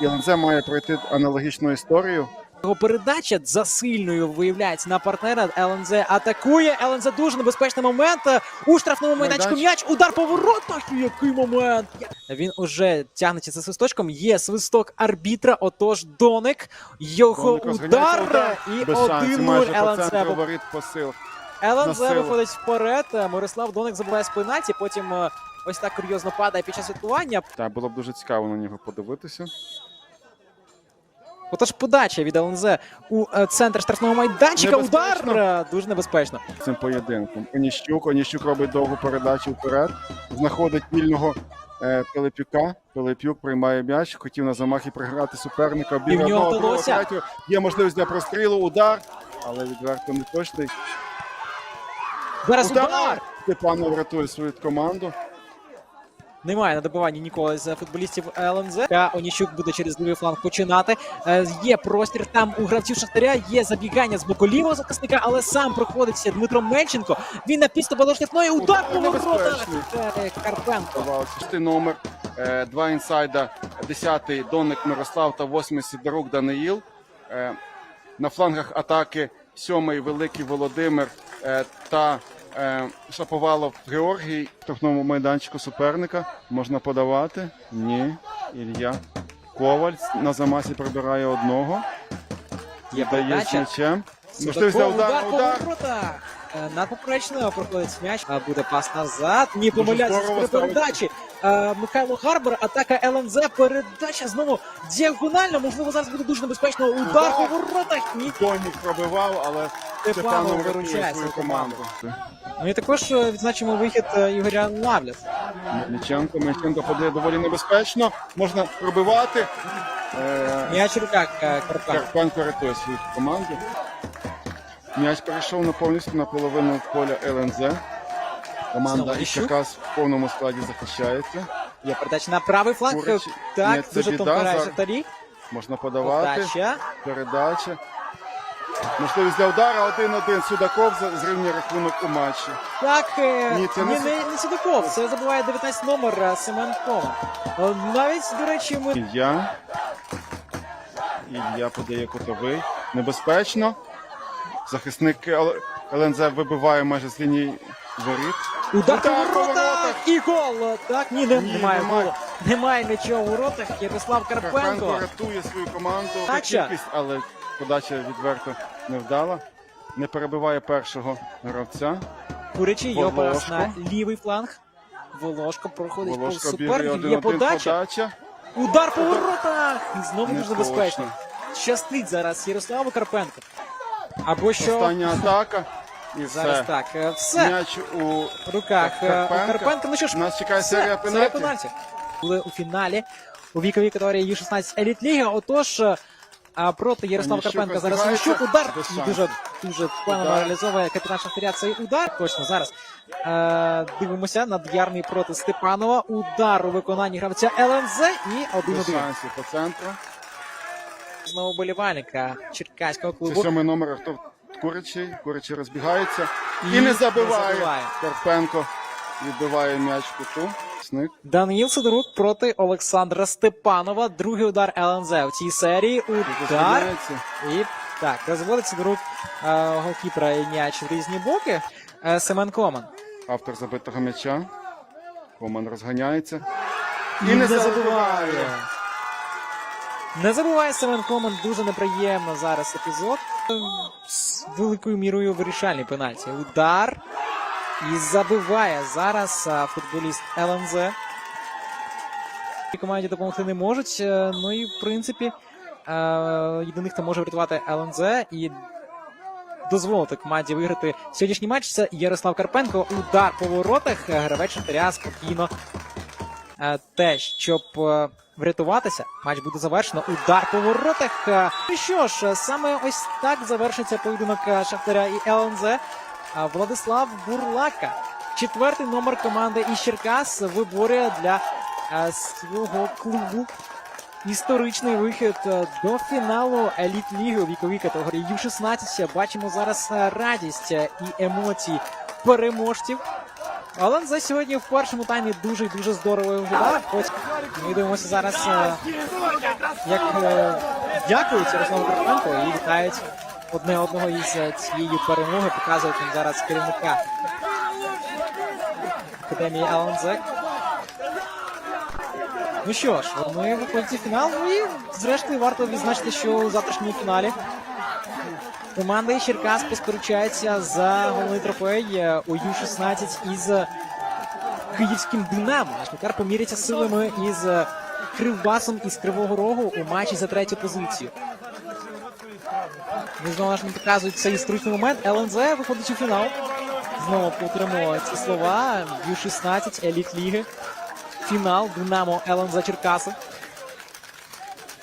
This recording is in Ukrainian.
І ЛНЗ має пройти аналогічну історію. Його передача за сильною виявляється на партнера. ЛНЗ атакує. ЛНЗ дуже небезпечний момент. У штрафному майданчику м'яч. Удар по воротах. Який момент! Він уже тягнеться за свисточком. Є свисток арбітра. Отож, Доник. Його Доник удар. І Без шансів майже 1-0 ЛНЗ. воріт посил. ЛНЗ виходить вперед. Мирослав Доник забуває з пенальті. Потім е, ось так курйозно падає під час відбування. Так, було б дуже цікаво на нього подивитися. Отож, подача від ЛНЗ у е, центр штрафного майданчика. Удар Небезпечно. е, дуже небезпечно. Цим поєдинком. Оніщук, Оніщук робить довгу передачу вперед. Знаходить вільного е, Пилипюка. Пилипюк приймає м'яч, хотів на замахі приграти суперника. І в нього одного, вдалося. третього. Є можливість для прострілу, удар, але відверто не точний. Зараз Удар! удар. Степанов рятує свою команду. Немає на добиванні ніколи з футболістів ЛНЗ. Оніщук буде через лівий фланг починати. Е, Є простір там у гравців Шахтаря. Є забігання з боку лівого захисника, але сам проходиться Дмитро Мельченко. Він на підступу до штрафної. Удар по воротах. Карпенко. Номер, е, два інсайда, десятий Донник Мирослав та восьмий Сидорук Даниїл. Е, На флангах атаки сьомий Великий Володимир та Шаповалов Георгій. В штрафному майданчику суперника можна подавати. Ні. Ілья Коваль на замасі прибирає одного. Є Дає з передача. м'ячем. Удару. по Удар. воротах. Е, Над поперечною проходить м'яч. А Буде пас назад. Ні, помиляється при передачі. Е, Михайло Гарбер, атака ЛНЗ, передача знову діагонально. Можливо, зараз буде дуже небезпечно. Удар Удар. по воротах. Ні. Донік пробивав, але Степанов Степанов виручає свою команду. Ну і також е, відзначимо вихід е, Ігоря Лавляс. Мельниченко, Мельниченко подає доволі небезпечно. Можна пробивати. Е, М'яч в руках е, Карпенка. Карпенко свою команду. М'яч перейшов на повністю на половину поля ЛНЗ. Команда якраз в повному складі захищається. Є передача на правий фланг. Курич. Ні, Так, це дуже біда. тонко грає Шахтарі. Можна подавати. Подача. Передача. Можливість для удара 1-1. Судаков зрівнює рахунок у матчі. Так, е, Ні, це не не, не Судаков, це забуває 19 номер е, Семен Кома. Е, Навіть, до речі, ми Ілья. Ілья подає кутовий. Небезпечно. Захисник ЛНЗ вибиває майже з лінії воріт. удар по воротах воротах. і гол. Так, ні, не, Ні, немає немає. голу. Немає нічого у воротах. Ярослав Карпенко Карпенко. рятує свою команду. Кількість, але подача відверто не вдала. Не перебиває першого гравця. Курячий його пас на лівий фланг. Волошко проходить по Волошка суперників. Є подача. подача. Удар по воротах. І знову Не дуже небезпечно. точно. Щастить зараз Ярославу Карпенко. Або що Остання атака. І зараз все. так. е, Все. М'яч у руках е, Карпенка. у Карпенка. Ну що ж, Нас чекає все, серія серія пенальтів. пенальтів. Були у фіналі у віковій категорії Ю-16 Еліт Ліги. Отож, е, а проти Ярослава Карпенка зараз розбирається. Удар дуже дуже Удар. реалізовує капітан Шахтаря цей удар. Точно зараз е, дивимося над'ярний проти Степанова. Удар у виконанні гравця ЛНЗ і 1-1. шансів по центру. Знову болівальника Черкаського Це сьомий номер хто Куричий. Куричий розбігається. І, І не не забиває. забиває. Карпенко відбиває м'яч куту. Сник. Даниїл Сидорук проти Олександра Степанова. Другий удар ЛНЗ в цій серії. Удар. І так, розводиться до рук е, голкіпера і м'яч в різні боки. Е, Семен Коман. Автор забитого м'яча. Коман розганяється. І, не забуває. Не забуває Семен Коман. Дуже неприємно зараз епізод. Е, З великою мірою вирішальний пенальті. Удар. І забиває зараз футболіст ЛНЗ. Команді допомогти не можуть. е, Ну і в принципі, е, єдиний, хто може врятувати ЛНЗ і дозволити команді виграти сьогоднішній матч. Це Ярослав Карпенко. Удар по воротах. Е, Гравець Шахтаря спокійно. Те, щоб врятуватися, матч буде завершено. Удар по воротах. Е, Ну що ж, саме ось так завершиться поєдинок Шахтаря і ЛНЗ. Владислав Бурлака, четвертий номер команди із Черкас, виборює для е, свого клубу історичний вихід е, до фіналу еліт ліги у віковій категорії Ю-16. Бачимо зараз е, радість і емоції переможців. Але за сьогодні в першому таймі дуже дуже здорово. Ось Ми дивимося зараз, як дякують Ярославу Карпенко і вітають одне одного із е, цієї перемоги. Показують їм зараз керівника Академії ЛНЗ. Ну що ж, вони виходять у фінал. Ну і зрештою варто відзначити, що у завтрашньому фіналі команда Черкас посперечається за головний трофей е, у Ю-16 із київським Динамо. Наш Макар поміряться силами із е, Кривбасом із Кривого Рогу у матчі за третю позицію. Ми знову ж не показують цей історичний момент. ЛНЗ виходить у фінал. Знову повторимо ці слова. Ю-16, еліт ліги. Фінал Динамо ЛНЗ Черкаси.